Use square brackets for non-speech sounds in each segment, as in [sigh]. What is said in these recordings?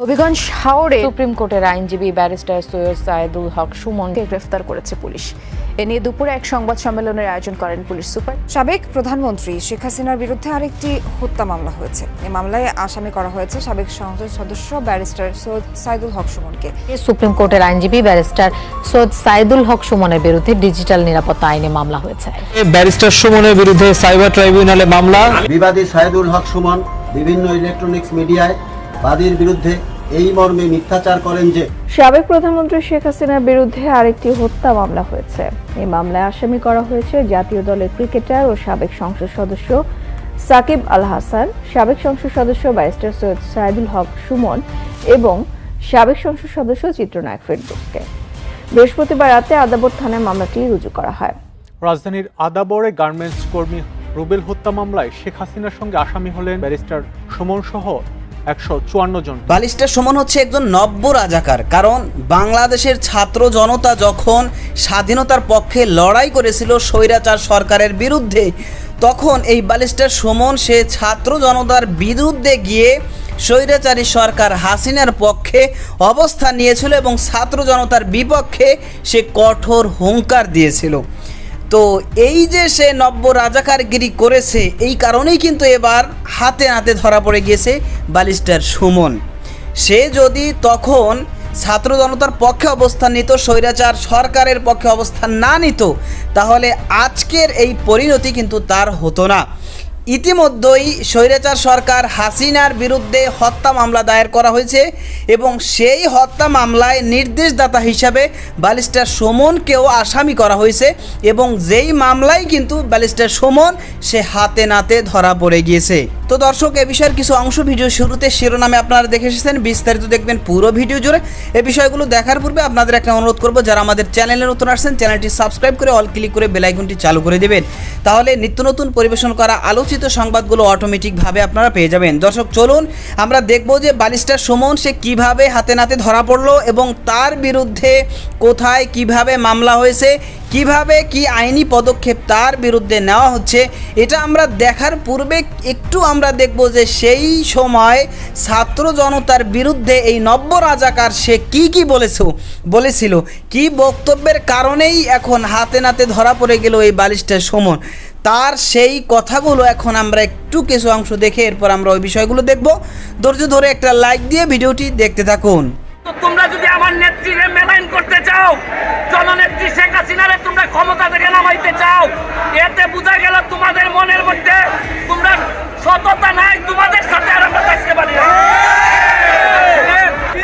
Habiganj হাওড়ে supreme কোর্টের আইনজীবী barrister Syed Sayedul হক সুমনকে গ্রেফতার করেছে পুলিশ। এ নিয়ে দুপুরে এক সংবাদ সম্মেলনের আয়োজন করেন পুলিশ সুপার। সাবেক প্রধানমন্ত্রী শেখ হাসিনার বিরুদ্ধে আরেকটি হত্যা মামলা হয়েছে। এই মামলায় আসামি করা হয়েছে সাবেক সংসদ সদস্য ব্যারিস্টার সৈয়দ সাইদুল হক সুমনকে। সুপ্রিম কোর্টের আইনজীবী ব্যারিস্টার সৈয়দ সাইদুল হক সুমনের বিরুদ্ধে ডিজিটাল নিরাপত্তা আইনে মামলা হয়েছে। ব্যারিস্টার সুমনের বিরুদ্ধে সাইবার ট্রাইব্যুনালে মামলা। বিবাদী সাইদুল হক সুমন বিভিন্ন ইলেকট্রনিক্স মিডিয়ায় বাদীর বিরুদ্ধে এই মর্মে মিথ্যাচার করেন যে সাবেক প্রধানমন্ত্রী শেখ হাসিনার বিরুদ্ধে আরেকটি হত্যা মামলা হয়েছে। এই মামলায় আসামি করা হয়েছে জাতীয় দলের ক্রিকেটার ও সাবেক সংসদ সদস্য সাকিব আল হাসান সাবেক সংসদ সদস্য ব্যারিস্টার সৈয়দ সাইদুল হক সুমন এবং সাবেক সংসদ সদস্য চিত্রনায়ক ফেরদৌসকে। বৃহস্পতিবার রাতে আদাবর থানায় মামলাটি রুজু করা হয়। রাজধানীর আদাবরে গার্মেন্টস কর্মী রুবেল হত্যা মামলায় শেখ হাসিনার সঙ্গে আসামি হলেন ব্যারিস্টার সুমন সহ একশো চুয়ান্ন জন। বালিস্টার সমান হচ্ছে একজন নব্য রাজাকার, কারণ বাংলাদেশের ছাত্র জনতা যখন স্বাধীনতার পক্ষে লড়াই করেছিল স্বৈরাচার সরকারের বিরুদ্ধে, তখন এই বালিস্টার সুমন সে ছাত্র জনতার বিরুদ্ধে গিয়ে স্বৈরাচারী সরকার হাসিনার পক্ষে অবস্থান নিয়েছিল এবং ছাত্র জনতার বিপক্ষে সে কঠোর হুঙ্কার দিয়েছিল। তো এই যে সে নব্য রাজাকারগিরি করেছে, এই কারণেই কিন্তু এবার হাতে হাতে ধরা পড়ে গিয়েছে বালিস্টার সুমন। সে যদি তখন ছাত্র জনতার পক্ষে অবস্থান নিত, স্বৈরাচার সরকারের পক্ষে অবস্থান না নিত, তাহলে আজকের এই পরিণতি কিন্তু তার হতো না। ইতিমধ্যেই স্বৈরাচার সরকার হাসিনার বিরুদ্ধে হত্যা মামলা দায়ের করা হয়েছে এবং সেই হত্যা মামলায় নির্দেশদাতা হিসাবে ব্যালিস্টার সুমনকেও আসামি করা হয়েছে এবং যেই মামলায় কিন্তু ব্যালিস্টার সুমন সে হাতে নাতে ধরা পড়ে গিয়েছে। তো দর্শক, এ বিষয়ের কিছু অংশ ভিডিও শুরুতে শিরোনামে আপনারা দেখে এসেছেন। বিস্তারিত দেখবেন পুরো ভিডিও জুড়ে। এ বিষয়গুলো দেখার পূর্বে আপনাদের একটা অনুরোধ করব, যারা আমাদের চ্যানেলে নতুন আসছেন, চ্যানেলটি সাবস্ক্রাইব করে অল ক্লিক করে বেলাইকনটি চালু করে দেবেন। তাহলে নিত্য নতুন পরিবেশন করা আলোচিত সংবাদগুলো অটোমেটিকভাবে আপনারা পেয়ে যাবেন। দর্শক, চলুন, আমরা দেখব যে বালিস্টার সুমন, সে কীভাবে হাতে নাতে ধরা পড়ল এবং তার বিরুদ্ধে কোথায় কীভাবে মামলা হয়েছে কীভাবে কি আইনি পদক্ষেপ তার বিরুদ্ধে নেওয়া হচ্ছে, এটা আমরা দেখার পূর্বে একটু আমরা দেখব যে সেই সময় ছাত্র জনতার বিরুদ্ধে এই নব্য রাজাকার সে কি কি বলেছ, বলেছিল। কি বক্তব্যের কারণেই এখন হাতে নাতে ধরা পড়ে গেল এই বালিশটা সমন তার সেই কথাগুলো এখন আমরা একটু কিছু অংশ দেখে এরপর আমরা ওই বিষয়গুলো দেখব। ধৈর্য ধরে একটা লাইক দিয়ে ভিডিওটি দেখতে থাকুন। তোমরা যদি আমার মেলাইন করতে চাও জননেত্রী শেখ হাসিনারে তোমরা ক্ষমতা থেকে নামাইতে চাও এতে বোঝা গেল তোমাদের মনের মধ্যে তোমরা সততা নাই তোমাদের সাথে আর আমরা থাকতে পারি না।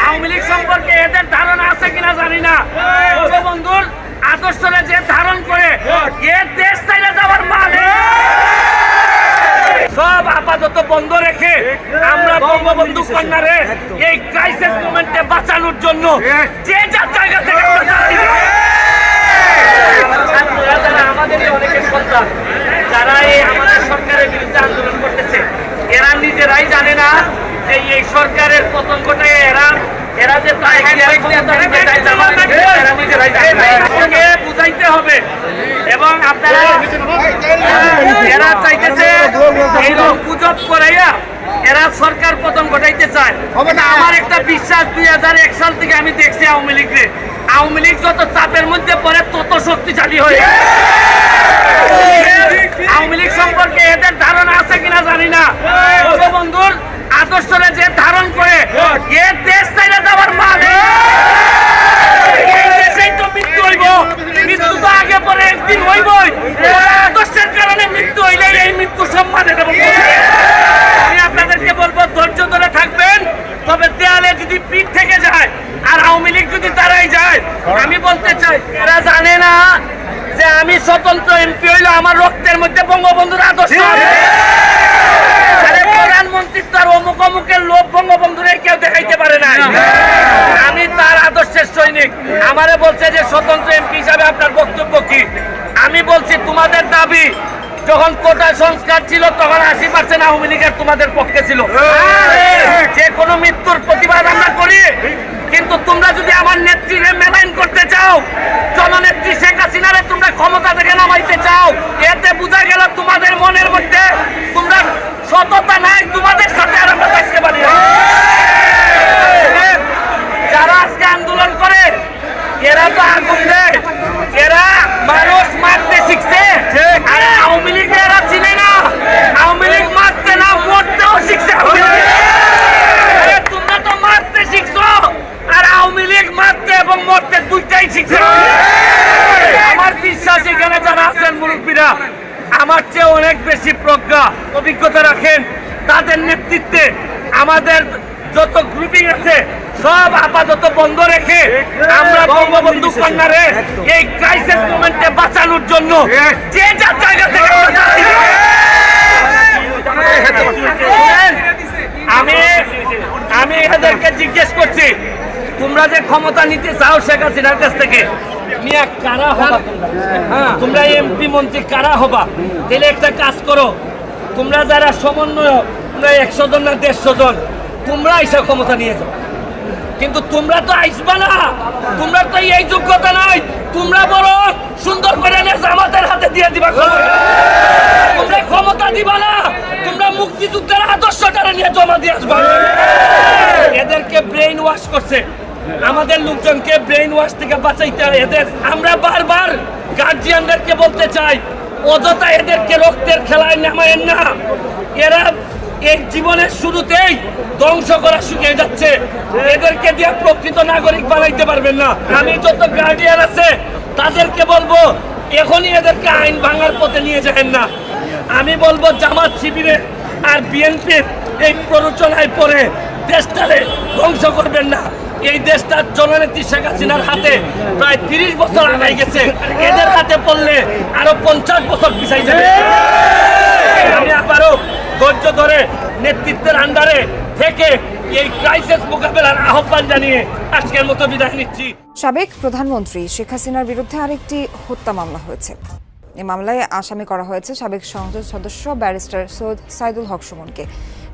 আওয়ামী লীগ সম্পর্কে এদের ধারণা আছে কিনা জানি না। বন্ধুর আদর্শরে যে ধারণ করে এ দেশ চাইলে যাওয়ার মানে সব আপাতত বন্ধ রেখে আমরা বঙ্গবন্ধু কন্যারে এই ক্রাইসিস মোমেন্টে বাঁচানোর জন্য যে যার জায়গা থেকে আমরা দাঁড়াই। ছাত্ররা যারা আমাদেরই অনেকের সন্তান যারা এই আমাদের সরকারের বিরুদ্ধে আন্দোলন করতেছে এরা নিজেরাই জানে না যে এই সরকারের পতন ঘটায় এরা এরা যে বুঝাইতে হবে এবং আপনারা এরা চাইতেছে এইরকম গুজব করাইয়া এরা সরকার পতন ঘটাইতে চায়। আমার একটা বিশ্বাস দুই হাজার এক সাল থেকে আমি দেখছি আওয়ামী লীগকে আওয়ামী লীগ যত চাপের মধ্যে পড়ে তত শক্তিশালী হয়ে আওয়ামী লীগ সম্পর্কে এদের ধারণা আছে কিনা জানি না। বন্ধুর আদর্শরে যে ধারণ করে এ দেশ চাইলে যাওয়ার মানে এই দেশেই তো মৃত্যু হইব মৃত্যু তো আগে পরে একদিন হইবই ওরা আদর্শের কারণে মৃত্যু হইলে এই মৃত্যু সম্মানে দেব আমি আপনাদেরকে বলব ধৈর্য ধরে থাকবেন তবে দেয়ালে যদি পিঠ থেকে যায় আর আওয়ামী লীগ যদি তারাই যায় আমি বলতে চাই এরা জানে না যে আমি স্বতন্ত্র এমপি হইলে আমার রক্তের মধ্যে বঙ্গবন্ধুর আদর্শ আছে। আরে প্রধানমন্ত্রী তার অমুক অমুকের লোক বঙ্গবন্ধুরে কেউ দেখাইতে পারে না। আমি তার আদর্শের সৈনিক। আমারে বলছে যে স্বতন্ত্র এমপি হিসাবে আপনার বক্তব্য কি? আমি বলছি তোমাদের দাবি যখন কোটা সংস্কার ছিল তখন আশি পার্সেন্ট আওয়ামী লীগের তোমাদের পক্ষে ছিল। যে কোনো মৃত্যুর প্রতিবাদ আমরা করি কিন্তু তোমরা যদি আমার নেত্রীরে মেলাইন করতে চাও জননেত্রী শেখ হাসিনারে তোমরা ক্ষমতা থেকে নামাইতে চাও, এতে বোঝা গেল তোমাদের মনের মধ্যে তোমরা সততা নাই, তোমাদের সাথে নেতৃত্বে আমাদের যত গ্রুপিং আছে সব আপাতত বন্ধ রেখে আমরা বঙ্গবন্ধু কন্যারে এই ক্রাইসিস মোমেন্টে বাঁচানোর জন্য যে যার জায়গা থেকে আমি আমি এদেরকে জিজ্ঞেস করছি তোমরা যে ক্ষমতা নিতে চাও শেখ হাসিনার কাছ থেকে মিয়া কারা হবা? তোমরা? হ্যাঁ, তোমরা এমপি মন্ত্রী কারা হবা? তাহলে একটা কাজ করো তোমরা যারা সমন্বয় তোমরা একশো জন না দেড়শো জন, তোমরা এসব ক্ষমতা নিয়ে যাও। কিন্তু তোমরা তো আইসবা না। তোমরা তো এই যোগ্যতা নাই। তোমরা বড় সুন্দর করে জামাতের হাতে দিয়ে দিবা তোমরা ক্ষমতা দিবা না। তোমরা মুক্তিযুদ্ধের আদর্শ আদর্শটারে নিয়ে জমা দিয়ে আসবা। এদেরকে ব্রেইন ওয়াশ করছে। আমাদের লোকজনকে ব্রেইন ওয়াশ থেকে বাঁচাইতে হয় এদের আমরা বারবার গার্জিয়ানদেরকে বলতে চাই, অযথা এদেরকে রক্তের খেলায় নামায়েন না। এরা এই জীবনের শুরুতেই ধ্বংস করা শুকিয়ে যাচ্ছে। এদেরকে দিয়ে প্রকৃত নাগরিক বানাইতে পারবেন না। আমি যত গার্ডিয়ান আছে, তাদেরকে বলব, এখনই এদেরকে আইন ভাঙার পথে নিয়ে যাবেন না। আমি বলব, জামাত শিবিরে আর বিএনপির এই প্ররোচনায় পড়ে দেশটারে ধ্বংস করবেন না। এই দেশটার জননেত্রী শেখ হাসিনার হাতে প্রায় তিরিশ বছর আগাই গেছে। এদের হাতে পড়লে আরও পঞ্চাশ বছর পিছাই যাবে। আমি আবারও ধৈর্য ধরে নেতৃত্বের আন্ডারে থেকে এই ক্রাইসিস মোকাবেলার আহ্বান জানিয়ে আজকের মতো বিদায় নিচ্ছি। সাবেক প্রধানমন্ত্রী শেখ হাসিনার বিরুদ্ধে আরেকটি হত্যা মামলা হয়েছে। এ মামলায় আসামি করা হয়েছে সাবেক সংসদ সদস্য ব্যারিস্টার সৈয়দ সাইদুল হক সুমনকে।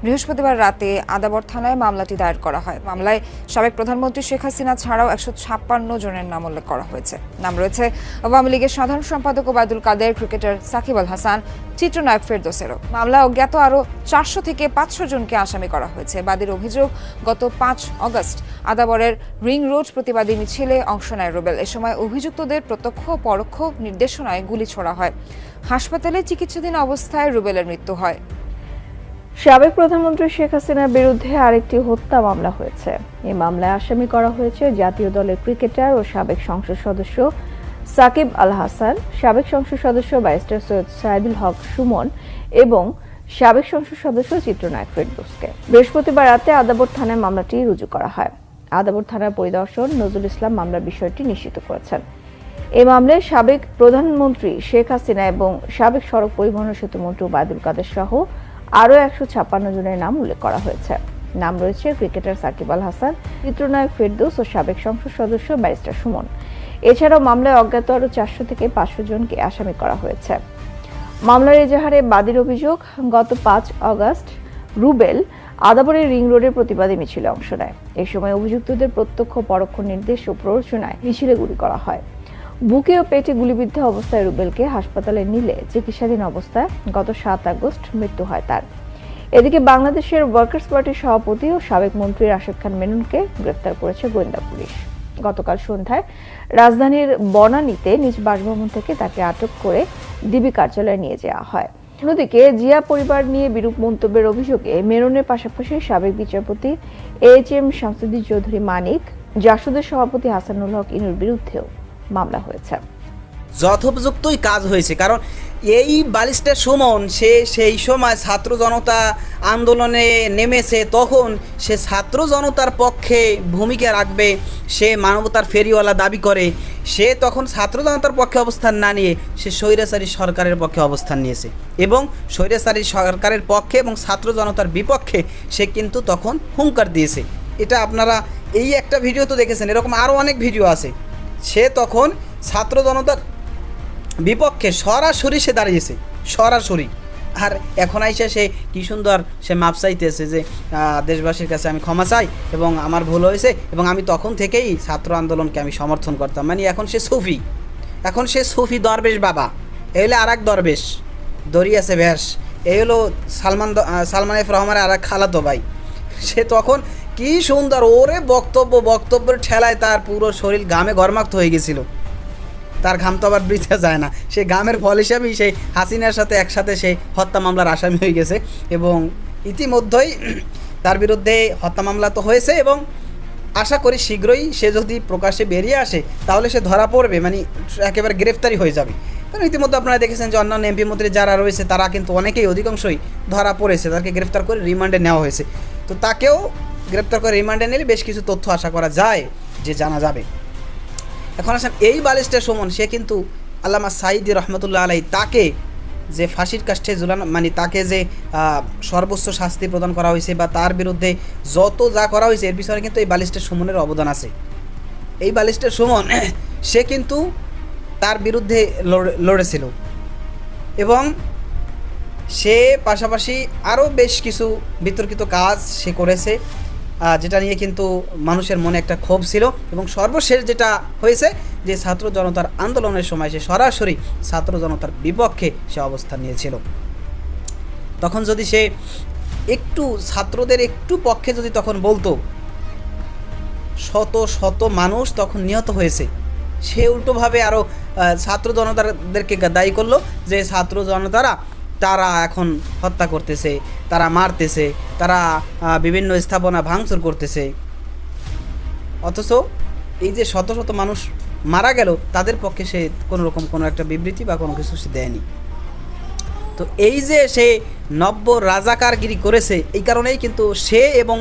বৃহস্পতিবার রাতে আদাবর থানায় মামলাটি দায়ের করা হয়। মামলায় সাবেক প্রধানমন্ত্রী শেখ হাসিনা ছাড়াও একশো ছাপ্পান্ন জনের নাম উল্লেখ করা হয়েছে। নাম রয়েছে আওয়ামী লীগের সাধারণ সম্পাদক ওবায়দুল কাদের, ক্রিকেটার সাকিব আল হাসান, চিত্রনায়ক ফেরদোসেরও। মামলায় অজ্ঞাত আরও চারশো থেকে পাঁচশো জনকে আসামি করা হয়েছে। বাদীর অভিযোগ, গত পাঁচ অগস্ট আদাবরের রিং রোড প্রতিবাদী মিছিলে অংশ নেয় রুবেল। এ সময় অভিযুক্তদের প্রত্যক্ষ পরোক্ষ নির্দেশনায় গুলি ছোড়া হয়। হাসপাতালে চিকিৎসাধীন অবস্থায় রুবেলের মৃত্যু হয়। সাবেক প্রধানমন্ত্রী শেখ হাসিনার বিরুদ্ধে আরেকটি হত্যা মামলা হয়েছে। এই মামলায় আসামি করা হয়েছে জাতীয় দলের ক্রিকেটার ও সাবেক সংসদ সদস্য সাকিব আল হাসান, সাবেক সংসদ সদস্য ব্যারিস্টার সৈয়দ সাইদুল হক সুমন এবং সাবেক সংসদ সদস্য চিত্রনায়ক ফেরদৌসকে। বৃহস্পতিবার রাতে আদাবর থানায় মামলাটি রুজু করা হয়। আদাবর থানার পরিদর্শন নজরুল ইসলাম মামলার বিষয়টি নিশ্চিত করেছেন। এই মামলায় সাবেক প্রধানমন্ত্রী শেখ হাসিনা এবং সাবেক সড়ক পরিবহন ও সেতু মন্ত্রী ওবায়দুল কাদের সহ আরও একশো ছাপ্পান্ন জনের নাম উল্লেখ করা হয়েছে। নাম রয়েছে ক্রিকেটার সাকিব আল হাসান, চিত্রনায়ক ফেরদৌস ও সাবেক সংসদ সদস্য ব্যারিস্টার সুমন। এছাড়াও মামলায় অজ্ঞাত আরও চারশো থেকে পাঁচশো জনকে আসামি করা হয়েছে। মামলার এজাহারে বাদীর অভিযোগ, গত পাঁচ আগস্ট রুবেল আদাবরের রিং রোডের প্রতিবাদে মিছিলে অংশ নেয়। এই সময় অভিযুক্তদের প্রত্যক্ষ পরোক্ষ নির্দেশ ও প্ররোচনায় মিছিলে গুলি করা হয়। বুকে ও পেটে গুলিবিদ্ধ অবস্থায় রুবেলকে হাসপাতালে নিলে চিকিৎসাধীন অবস্থায় গত সাত আগস্ট মৃত্যু হয় তার। এদিকে বাংলাদেশের ওয়ার্কার্স পার্টির সভাপতি ও সাবেক মন্ত্রী রাশেদ খান মেননকে গ্রেফতার করেছে গোয়েন্দা পুলিশ। গতকাল সন্ধ্যায় রাজধানীর বনানীতে নিজ বাসভবন থেকে তাকে আটক করে ডিবি কার্যালয়ে নিয়ে যাওয়া হয়। অন্যদিকে জিয়া পরিবার নিয়ে বিরূপ মন্তব্যের অভিযোগে মেননের পাশাপাশি সাবেক বিচারপতি এইচ এম শামসুদ্দিন চৌধুরী মানিক, জাসদের সভাপতি হাসানুল হক ইনুর বিরুদ্ধেও মামলা হয়েছে। যথোপযুক্তই কাজ হয়েছে, কারণ এই বালিস্টার সুমন, সে সেই সময় ছাত্র জনতা আন্দোলনে নেমেছে, তখন সে ছাত্র জনতার পক্ষে ভূমিকা রাখবে, সে মানবতার ফেরিওয়ালা দাবি করে, সে তখন ছাত্র জনতার পক্ষে অবস্থান না নিয়ে সে স্বৈরাচারী সরকারের পক্ষে অবস্থান নিয়েছে এবং স্বৈরাচারী সরকারের পক্ষে এবং ছাত্র জনতার বিপক্ষে সে কিন্তু তখন হুঙ্কার দিয়েছে। এটা আপনারা এই একটা ভিডিও তো দেখেছেন, এরকম আরও অনেক ভিডিও আছে। সে তখন ছাত্র জনতার বিপক্ষে সরাসরি সে দাঁড়িয়েছে, সরাসরি। আর এখন আইসা সে কি সুন্দর সে মাপ চাইতেছে যে দেশবাসীর কাছে আমি ক্ষমা চাই এবং আমার ভুল হয়েছে এবং আমি তখন থেকেই ছাত্র আন্দোলনকে আমি সমর্থন করতাম। মানে এখন সে সুফি। এখন সে সুফি দরবেশ বাবা। এই হলো আর এক দরবেশ দরিয়াছে ব্যাস এই হলো সালমান সালমান এফ রহমানের আর এক খালাতো ভাই। সে তখন কি সুন্দর, ওরে বক্তব্য, বক্তব্যের ঠেলায় তার পুরো শরীর গামে গরমাক্ত হয়ে গেছিল। তার ঘাম তো আবার বৃথা যায় না। সে ঘামের ফল হিসাবেই সেই হাসিনার সাথে একসাথে সে হত্যা মামলার আসামি হয়ে গেছে এবং ইতিমধ্যেই তার বিরুদ্ধে হত্যা মামলা তো হয়েছে এবং আশা করি শীঘ্রই সে যদি প্রকাশ্যে বেরিয়ে আসে, তাহলে সে ধরা পড়বে মানে একেবারে গ্রেফতারি হয়ে যাবে। কারণ ইতিমধ্যে আপনারা দেখেছেন যে অন্যান্য এমপি মন্ত্রী যারা রয়েছে, তারা কিন্তু অনেকেই অধিকাংশই ধরা পড়েছে তাকে গ্রেফতার করে রিমান্ডে নেওয়া হয়েছে। তো তাকেও গ্রেফতার করে রিমান্ডে নিলে বেশ কিছু তথ্য আশা করা যায় যে জানা যাবে। এখন আসেন, এই বালিস্টার সুমন, সে কিন্তু আল্লামা সাইদি রহমতুল্লাহ আলাই তাকে যে ফাঁসির কাষ্ঠে ঝুলানো মানে তাকে যে সর্বোচ্চ শাস্তি প্রদান করা হয়েছে বা তার বিরুদ্ধে যত যা করা হয়েছে, এর পিছনে কিন্তু এই বালিস্টার সুমনের অবদান আছে। এই বালিস্টার সুমন, [clears throat] সে কিন্তু তার বিরুদ্ধে লড়ে- লড়েছিল। এবং সে পাশাপাশি আরও বেশ কিছু বিতর্কিত কাজ সে করেছে। যেটা নিয়ে কিন্তু মানুষের মনে একটা ক্ষোভ ছিল এবং সর্বশেষ যেটা হয়েছে যে ছাত্র জনতার আন্দোলনের সময় সে সরাসরি ছাত্র জনতার বিপক্ষে সে অবস্থান নিয়েছিল। তখন যদি সে একটু ছাত্রদের একটু পক্ষে যদি তখন বলতো, শত শত মানুষ তখন নিহত হয়েছে। সে উল্টোভাবে আরও ছাত্র জনতাদেরকে দায়ী করল যে ছাত্র জনতারা তারা এখন হত্যা করতেছে, তারা মারতেছে, তারা বিভিন্ন স্থাপনা ভাঙচুর করতেছে। অথচ এই যে শত শত মানুষ মারা গেল, তাদের পক্ষে সে কোনো রকম কোনো একটা বিবৃতি বা কোনো কিছু সে দেয়নি। তো এই যে সে নব্য রাজাকারগিরি করেছে, এই কারণেই কিন্তু সে এবং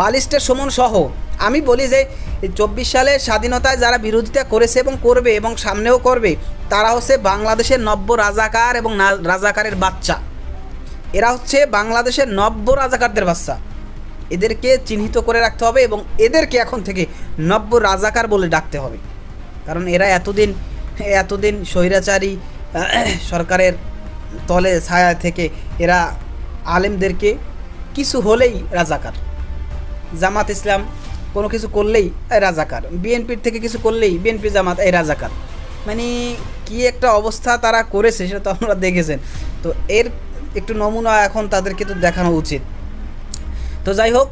বালিস্টের সমন সহ, আমি বলি যে চব্বিশ সালে স্বাধীনতায় যারা বিরোধিতা করেছে এবং করবে এবং সামনেও করবে তারা হচ্ছে বাংলাদেশের নব্য রাজাকার এবং রাজাকারের বাচ্চা। এরা হচ্ছে বাংলাদেশের নব্য রাজাকারদের বাচ্চা। এদেরকে চিহ্নিত করে রাখতে হবে এবং এদেরকে এখন থেকে নব্য রাজাকার বলে ডাকতে হবে। কারণ এরা এতদিন এতদিন স্বৈরাচারী, সরকারের তলে ছায়া থেকে এরা আলেমদেরকে কিছু হলেই রাজাকার। জামাত ইসলাম কোনো কিছু করলেই রাজাকার। বিএনপির থেকে কিছু করলেই বিএনপি জামাত এই রাজাকার। মানে কি একটা অবস্থা তারা করেছে সেটা তো আপনারা দেখেছেন। তো এর একটু নমুনা এখন তাদেরকে তো দেখানো উচিত। তো যাই হোক,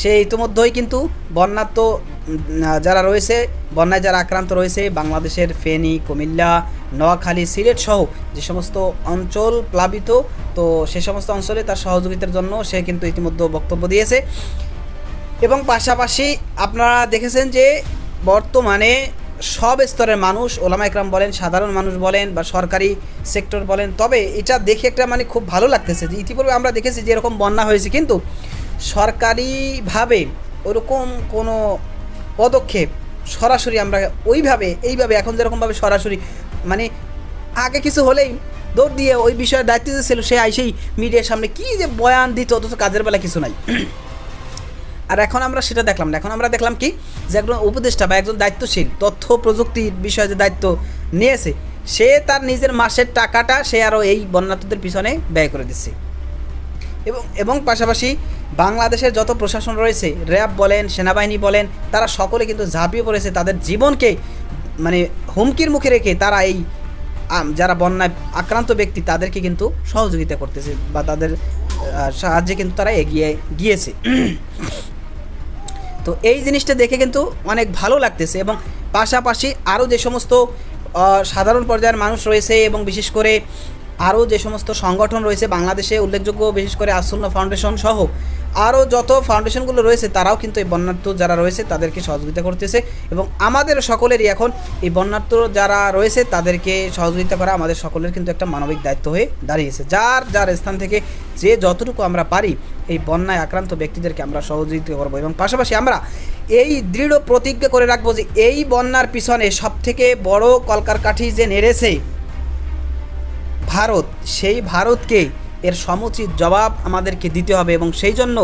সে ইতিমধ্যেই কিন্তু বন্যার তো যারা রয়েছে, বন্যায় যারা আক্রান্ত রয়েছে, বাংলাদেশের ফেনী, কুমিল্লা, নোয়াখালী, সিলেট সহ যে সমস্ত অঞ্চল প্লাবিত, তো সে সমস্ত অঞ্চলে তার সহযোগিতার জন্য সে কিন্তু ইতিমধ্যে বক্তব্য দিয়েছে। এবং পাশাপাশি আপনারা দেখেছেন যে বর্তমানে সব স্তরের মানুষ, ওলামা একরাম বলেন, সাধারণ মানুষ বলেন বা সরকারি সেক্টর বলেন, তবে এটা দেখে একটা মানে খুব ভালো লাগতেছে যে ইতিপূর্বে আমরা দেখেছি যে এরকম বন্যা হয়েছে, কিন্তু সরকারিভাবে ওরকম কোনো পদক্ষেপ সরাসরি আমরা ওইভাবে, এইভাবে এখন যেরকমভাবে সরাসরি মানে আগে কিছু হলেই দৌড় দিয়ে ওই বিষয়ে দায়িত্ব ছিল, সে আইসেই মিডিয়ার সামনে কী যে বয়ান দিত, অথচ কাজের বেলা কিছু নাই। আর এখন আমরা সেটা দেখলাম না। এখন আমরা দেখলাম কি? যে একজন উপদেষ্টা বা একজন দায়িত্বশীল তথ্য প্রযুক্তির বিষয়ে যে দায়িত্ব নিয়েছে, সে তার নিজের মাসের টাকাটা সে আরও এই বন্যার্থদের পিছনে ব্যয় করে দিচ্ছে। এবং এবং পাশাপাশি বাংলাদেশের যত প্রশাসন রয়েছে, র্যাব বলেন, সেনাবাহিনী বলেন, তারা সকলে কিন্তু ঝাঁপিয়ে পড়েছে। তাদের জীবনকে মানে হুমকির মুখে রেখে তারা এই যারা বন্যায় আক্রান্ত ব্যক্তি, তাদেরকে কিন্তু সহযোগিতা করতেছে বা তাদের সাহায্যে কিন্তু তারা এগিয়ে গিয়েছে। তো এই জিনিসটা দেখে কিন্তু অনেক ভালো লাগতেছে এবং পাশাপাশি আরও যে সমস্ত সাধারণ পর্যায়ের মানুষ রয়েছে এবং বিশেষ করে আরও যে সমস্ত সংগঠন রয়েছে বাংলাদেশে উল্লেখযোগ্য বিশেষ করে আসন্ন ফাউন্ডেশন সহ আরও যত ফাউন্ডেশনগুলো রয়েছে, তারাও কিন্তু এই বন্যার্থ যারা রয়েছে, তাদেরকে সহযোগিতা করতেছে এবং আমাদের সকলেরই এখন এই বন্যার্থ যারা রয়েছে, তাদেরকে সহযোগিতা করা আমাদের সকলের কিন্তু একটা মানবিক দায়িত্ব হয়ে দাঁড়িয়েছে। যার যার স্থান থেকে যে যতটুকু আমরা পারি এই বন্যায় আক্রান্ত ব্যক্তিদেরকে আমরা সহযোগিতা করব এবং পাশাপাশি আমরা এই দৃঢ় প্রতিজ্ঞা করে রাখব যে এই বন্যার পিছনে সবথেকে বড় কলকার কাঠি যে নেড়েছে ভারত, সেই ভারতকে এর সমুচিত জবাব আমাদেরকে দিতে হবে এবং সেই জন্য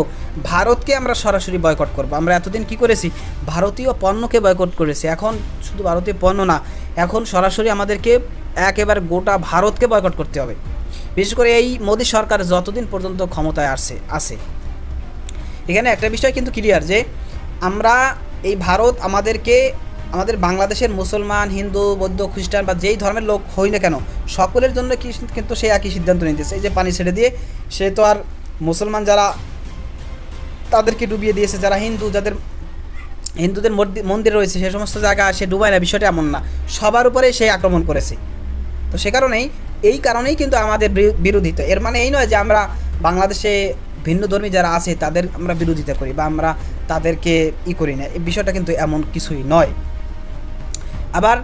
ভারতকে আমরা সরাসরি বয়কট করব। আমরা এতদিন কি করেছি? ভারতীয় পণ্যকে বয়কট করেছি। এখন শুধু ভারতীয় পণ্য না, এখন সরাসরি আমাদেরকে একেবারে গোটা ভারতকে বয়কট করতে হবে। বিশেষ করে এই মোদী সরকার যতদিন পর্যন্ত ক্ষমতায় আসে আসে এখানে একটা বিষয় কিন্তু ক্লিয়ার যে আমরা এই ভারত আমাদেরকে আমাদের বাংলাদেশের মুসলমান, হিন্দু, বৌদ্ধ, খ্রিস্টান বা যেই ধর্মের লোক হই না কেন, সকলের জন্য কি কিন্তু সে একই সিদ্ধান্ত নিতেছে। এই যে পানি ছেড়ে দিয়ে সে তো আর মুসলমান যারা তাদেরকে ডুবিয়ে দিয়েছে, যারা হিন্দু, যাদের হিন্দুদের মন্দির রয়েছে, সে সমস্ত জায়গা সে ডুবায় না, বিষয়টা এমন না। সবার উপরে সে আক্রমণ করেছে। তো সে কারণেই, এই কারণেই কিন্তু আমাদের বিরো- বিরোধিতা। এর মানে এই নয় যে আমরা বাংলাদেশে ভিন্ন ধর্মী যারা আছে, তাদের আমরা বিরোধিতা করি বা আমরা তাদেরকে ই করি না। এই বিষয়টা কিন্তু এমন কিছুই নয়। আবার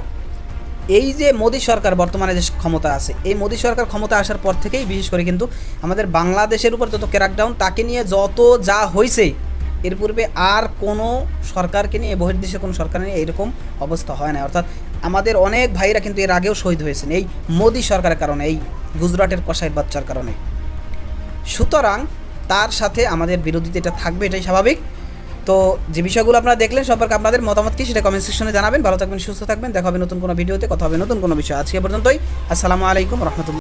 এই যে মোদী সরকার বর্তমানে যে ক্ষমতা আছে, এই মোদী সরকার ক্ষমতা আসার পর থেকেই বিশেষ করে কিন্তু আমাদের বাংলাদেশের উপর যত ক্র্যাকডাউন, তাকে নিয়ে যত যা হয়েছে এর পূর্বে আর কোনো সরকারকে নিয়ে বহির্দেশের কোনো সরকার নিয়ে এরকম অবস্থা হয় না। অর্থাৎ আমাদের অনেক ভাইরা কিন্তু এর আগেও শহীদ হয়েছেন, এই মোদী সরকারের কারণে, এই গুজরাটের কসাইয়ের বাচ্চার কারণে। সুতরাং তার সাথে আমাদের বিরোধিতা এটা থাকবে, এটাই স্বাভাবিক। তো যে বিষয়গুলো আপনারা দেখলেন সম্পর্কে আপনাদের মতামত কি সেটা কমেন্ট সেকশনে জানাবেন। ভালো থাকবেন, সুস্থ থাকবেন। দেখা হবে নতুন কোনো ভিডিওতে কথা হবে নতুন কোনো বিষয়। আজকে পর্যন্তই। আসসালামু আলাইকুম রহমতুল্লাহ।